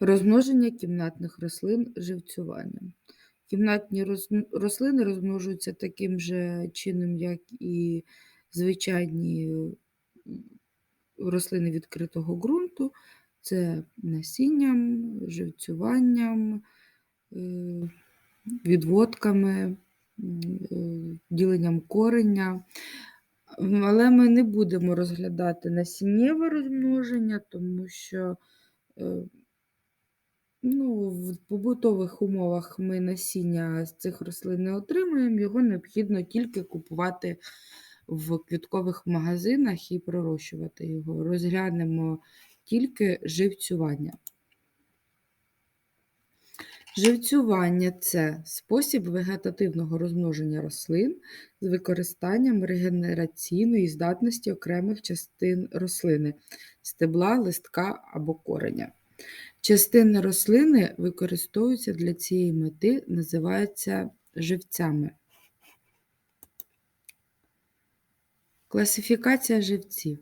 Розмноження кімнатних рослин живцюванням. Кімнатні рослини розмножуються таким же чином, як і звичайні рослини відкритого ґрунту. Це насінням, живцюванням, е, відводками, е, діленням кореня. Але ми не будемо розглядати насіннєве розмноження, тому що е, ну, в побутових умовах ми насіння з цих рослин не отримуємо, його необхідно тільки купувати в квіткових магазинах і пророщувати його. Розглянемо тільки живцювання. Живцювання це спосіб вегетативного розмноження рослин з використанням регенераційної здатності окремих частин рослини стебла, листка або кореня. Частини рослини використовуються для цієї мети, називаються живцями. Класифікація живців.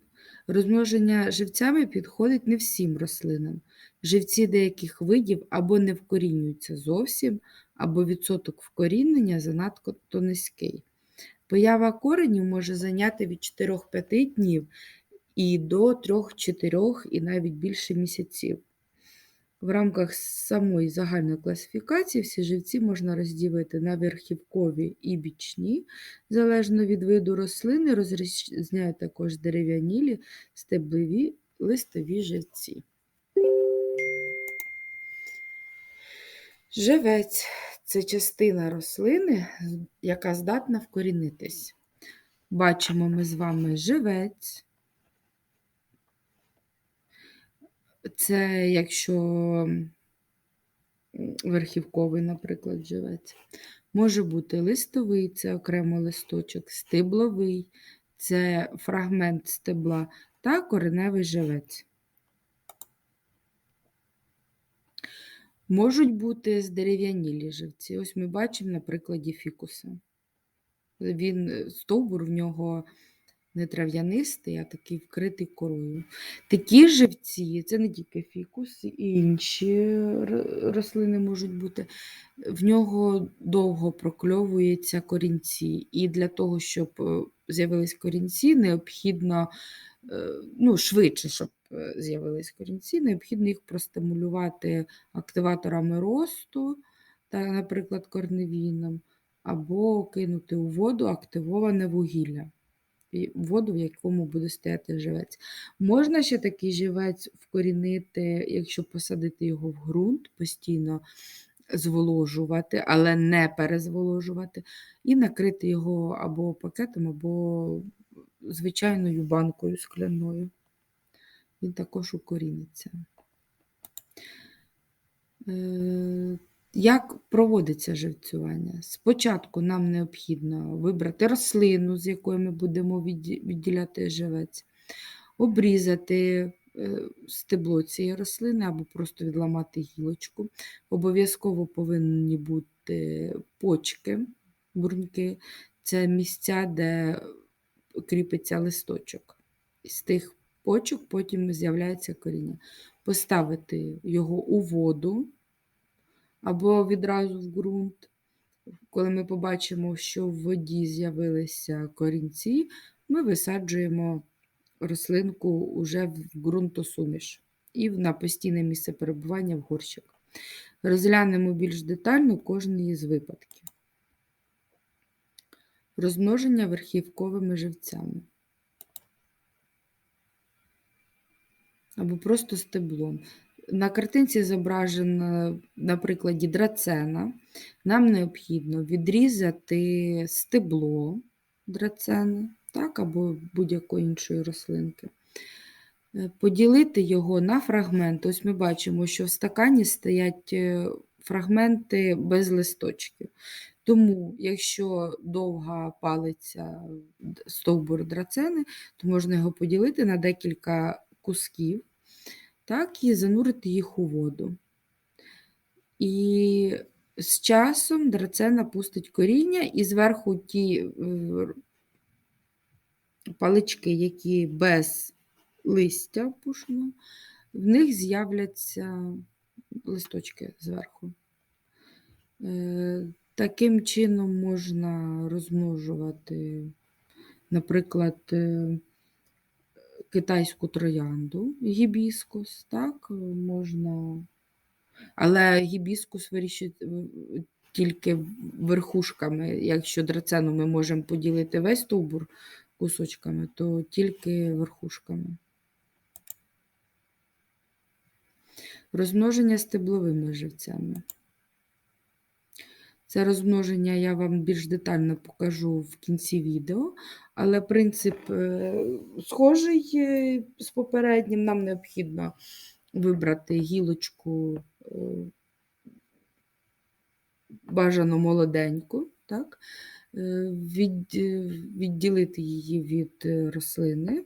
Розмноження живцями підходить не всім рослинам. Живці деяких видів або не вкорінюються зовсім, або відсоток вкорінення занадто низький. Поява коренів може зайняти від 4-5 днів і до 3-4 і навіть більше місяців. В рамках самої загальної класифікації всі живці можна розділити на верхівкові і бічні, залежно від виду рослини, розрізняють також дерев'янілі, стеблові, листові живці. Живець це частина рослини, яка здатна вкорінитись. Бачимо ми з вами живець. Це якщо верхівковий, наприклад, живець. Може бути листовий, це окремо листочок, стебловий, це фрагмент стебла та кореневий живець. Можуть бути здерев'янілі живці. Ось ми бачимо на прикладі фікуса. Він, стовбур в нього не трав'янистий, а такий вкритий корою. Такі живці, це не тільки фікус, і інші рослини можуть бути. В нього довго прокльовуються корінці. І для того, щоб е, з'явились корінці, необхідно е, ну, швидше, щоб е, з'явились корінці, необхідно їх простимулювати активаторами росту, та, наприклад, корневіном, або кинути у воду активоване вугілля воду, в якому буде стояти живець. Можна ще такий живець вкорінити, якщо посадити його в ґрунт, постійно зволожувати, але не перезволожувати, і накрити його або пакетом, або звичайною банкою скляною. Він також укоріниться. Як проводиться живцювання? Спочатку нам необхідно вибрати рослину, з якої ми будемо відділяти живець, обрізати е, стебло цієї рослини або просто відламати гілочку. Обов'язково повинні бути почки, бруньки, це місця, де кріпиться листочок. З тих почок потім з'являється коріння. Поставити його у воду або відразу в ґрунт. Коли ми побачимо, що в воді з'явилися корінці, ми висаджуємо рослинку уже в ґрунтосуміш і на постійне місце перебування в горщик. Розглянемо більш детально кожен із випадків. Розмноження верхівковими живцями. Або просто стеблом. На картинці зображено на прикладі драцена. Нам необхідно відрізати стебло драцени, так, або будь-якої іншої рослинки, е, поділити його на фрагменти. Ось ми бачимо, що в стакані стоять е, фрагменти без листочків. Тому, якщо довга палиця стовбур драцени, то можна його поділити на декілька кусків так і занурити їх у воду. І з часом драцена пустить коріння, і зверху ті палички, які без листя пушного, в них з'являться листочки зверху. Е, Таким чином можна розмножувати, наприклад, е, китайську троянду, гібіскус, так, можна. Але гібіскус вирішує в- тільки верхушками. Якщо драцену ми можемо поділити весь стовбур кусочками, то тільки верхушками. Розмноження стебловими живцями. Це розмноження я вам більш детально покажу в кінці відео, але принцип е, схожий е, з попереднім. Нам необхідно вибрати гілочку е, бажано молоденьку, так? від, відділити її від рослини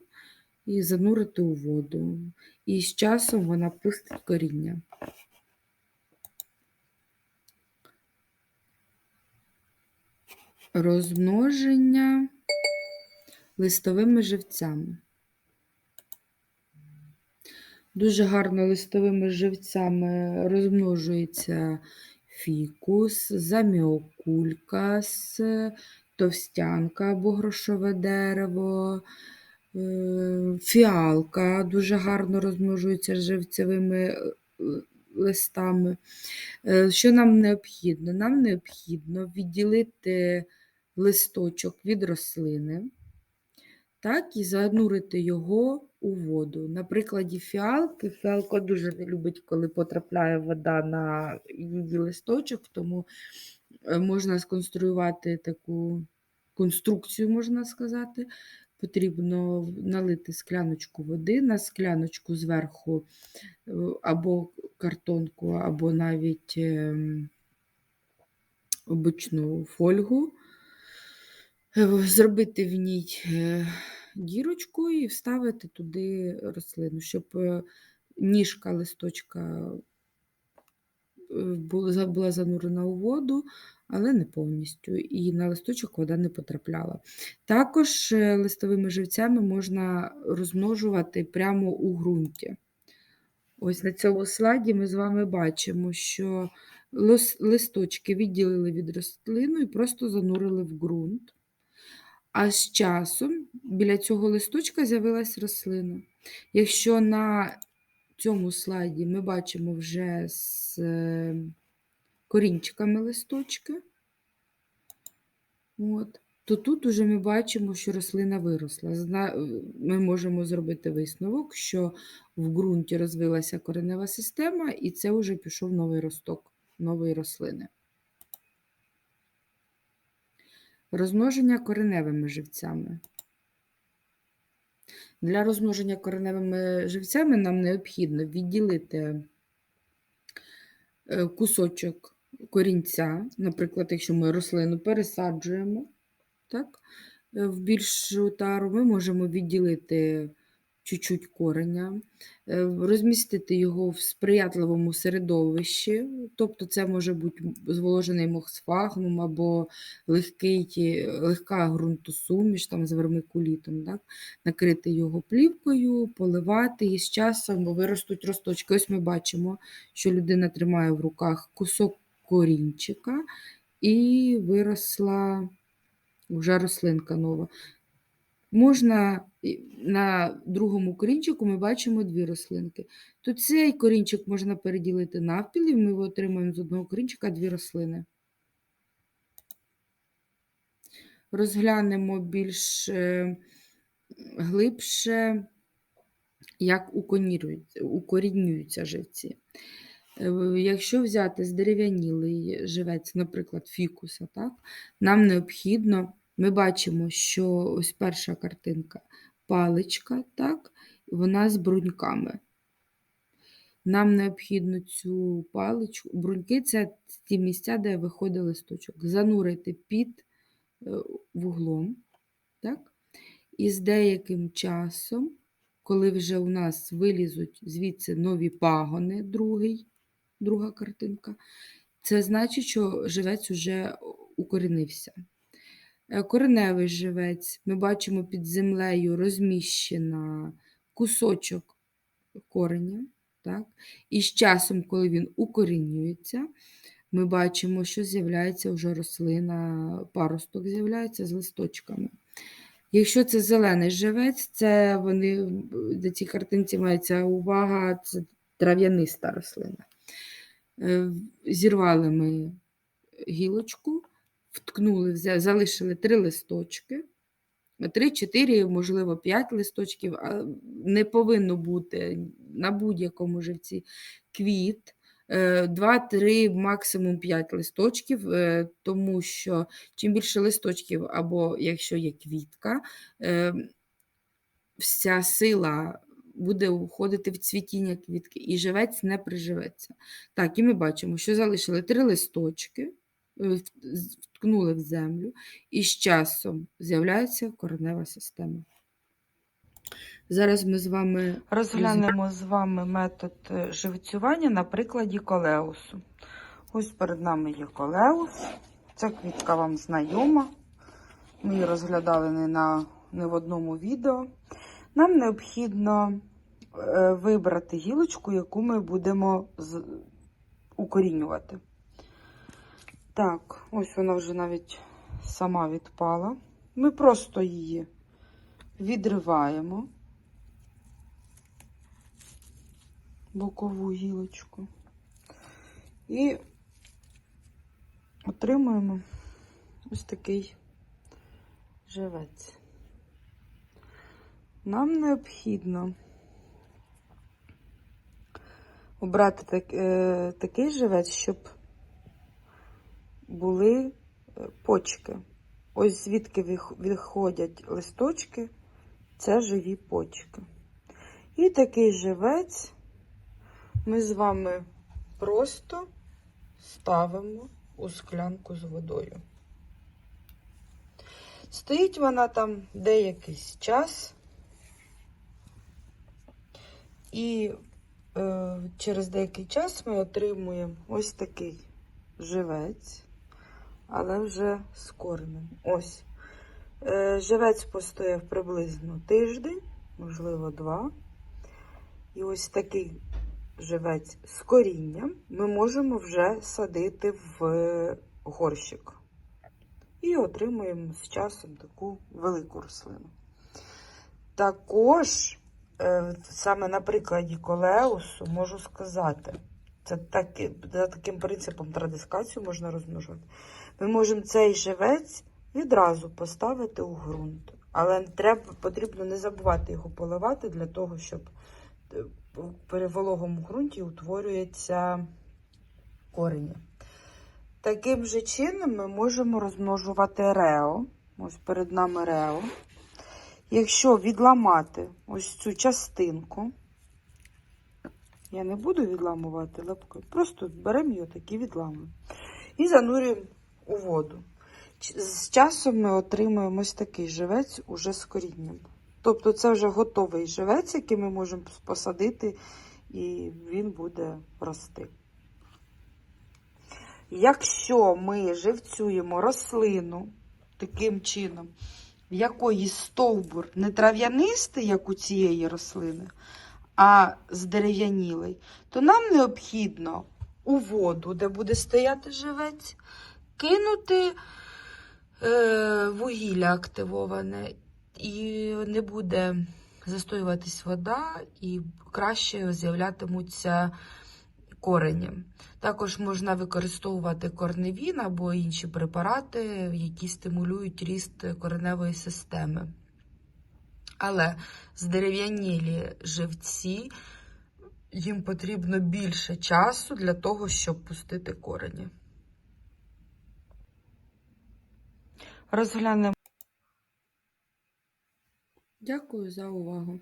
і занурити у воду. І з часом вона пустить коріння. Розмноження листовими живцями. Дуже гарно листовими живцями розмножується фікус, заміокулькас, товстянка або грошове дерево, е, фіалка дуже гарно розмножується живцевими е, листами. Е, Що нам необхідно? Нам необхідно відділити листочок від рослини, так, і занурити його у воду. На прикладі фіалки, фіалка дуже не любить, коли потрапляє вода на її листочок, тому е, можна сконструювати таку конструкцію, можна сказати. Потрібно налити скляночку води, на скляночку зверху е, або картонку, або навіть ем, обичну фольгу, зробити в ній е, дірочку і вставити туди рослину, щоб е, ніжка листочка е, була занурена у воду, але не повністю, і на листочок вода не потрапляла. Також е, листовими живцями можна розмножувати прямо у ґрунті. Ось на цьому слайді ми з вами бачимо, що листочки відділили від рослину і просто занурили в ґрунт. А з часом біля цього листочка з'явилась рослина. Якщо на цьому слайді ми бачимо вже з е, корінчиками листочки, от, то тут уже ми бачимо, що рослина виросла. Ми можемо зробити висновок, що в ґрунті розвилася коренева система, і це вже пішов новий росток нової рослини. Розмноження кореневими живцями. Для розмноження кореневими живцями нам необхідно відділити е, кусочок корінця, наприклад, якщо ми рослину пересаджуємо так, е, в більшу тару, ми можемо відділити чуть-чуть кореня, е, розмістити його в сприятливому середовищі, тобто це може бути зволожений мохсфагнум або легкий, е, легка ґрунтосуміш там, з вермикулітом, так? накрити його плівкою, поливати і з часом виростуть росточки. Ось ми бачимо, що людина тримає в руках кусок корінчика і виросла вже рослинка нова. Можна на другому корінчику ми бачимо дві рослинки. То цей корінчик можна переділити навпіл, і ми отримаємо з одного корінчика дві рослини. Розглянемо більш е, глибше, як укорінюються- живці. Е, Якщо взяти здерев'янілий живець, наприклад, фікуса, так, нам необхідно, ми бачимо, що ось перша картинка паличка, так, вона з бруньками. Нам необхідно цю паличку, бруньки це ті місця, де виходить листочок, занурити під е, вуглом. Так? І з деяким часом, коли вже у нас вилізуть звідси нові пагони, другий, друга картинка, це значить, що живець уже укорінився. Е, Кореневий живець, ми бачимо під землею розміщена кусочок кореня. Так? І з часом, коли він укорінюється, ми бачимо, що з'являється вже рослина, паросток з'являється з листочками. Якщо це зелений живець, це вони на цій картинці мається увага, це трав'яниста рослина. Е, Зірвали ми гілочку, вткнули, залишили три листочки. Три, чотири, можливо, п'ять листочків. а Не повинно бути на будь-якому живці квіт. е, Два-три, максимум п'ять листочків, е, тому що чим більше листочків, або якщо є квітка, е, вся сила буде уходити в цвітіння квітки, і живець не приживеться. Так, і ми бачимо, що залишили три листочки, е, вткнули в землю, і з часом з'являється коренева система. Зараз ми з вами Розглянемо з вами метод е, живцювання на прикладі колеусу. Ось перед нами є колеус. Ця квітка вам знайома. Ми її розглядали не, на, не в одному відео. Нам необхідно е, вибрати гілочку, яку ми будемо укорінювати. Так, ось вона вже навіть сама відпала. Ми просто її відриваємо. бокову гілочку. І отримуємо ось такий живець. Нам необхідно обрати так, е, такий живець, щоб були е, почки. Ось звідки вих- виходять листочки, це живі почки. І такий живець ми з вами просто ставимо у склянку з водою. Стоїть вона там деякий час, і е, через деякий час ми отримуємо ось такий живець, але вже з коренем. Ось. Е, живець постояв приблизно тиждень, можливо, два. І ось такий живець з корінням ми можемо вже садити в горщик. І отримуємо з часом таку велику рослину. Також, е, саме на прикладі колеусу, можу сказати, це таки, за таким принципом традискацію можна розмножувати. Ми можемо цей живець відразу поставити у ґрунт. Але треба, потрібно не забувати його поливати для того, щоб е, при вологому ґрунті утворюється корені. Таким же чином ми можемо розмножувати рео. Ось перед нами рео. Якщо відламати ось цю частинку, я не буду відламувати лапкою, просто беремо її так і відламуємо. І занурюємо у воду. З часом ми отримуємо ось такий живець уже з корінням. Тобто це вже готовий живець, який ми можемо посадити, і він буде рости. Якщо ми живцюємо рослину таким чином, в якої стовбур не трав'янистий, як у цієї рослини, а здерев'янілий, то нам необхідно у воду, де буде стояти живець, кинути е, вугілля активоване, і не буде застоюватись вода, і краще з'являтимуться корені. Також можна використовувати корневін або інші препарати, які стимулюють ріст кореневої системи. Але здерев'янілі живці, їм потрібно більше часу для того, щоб пустити корені. Розглянемо. дякую за увагу.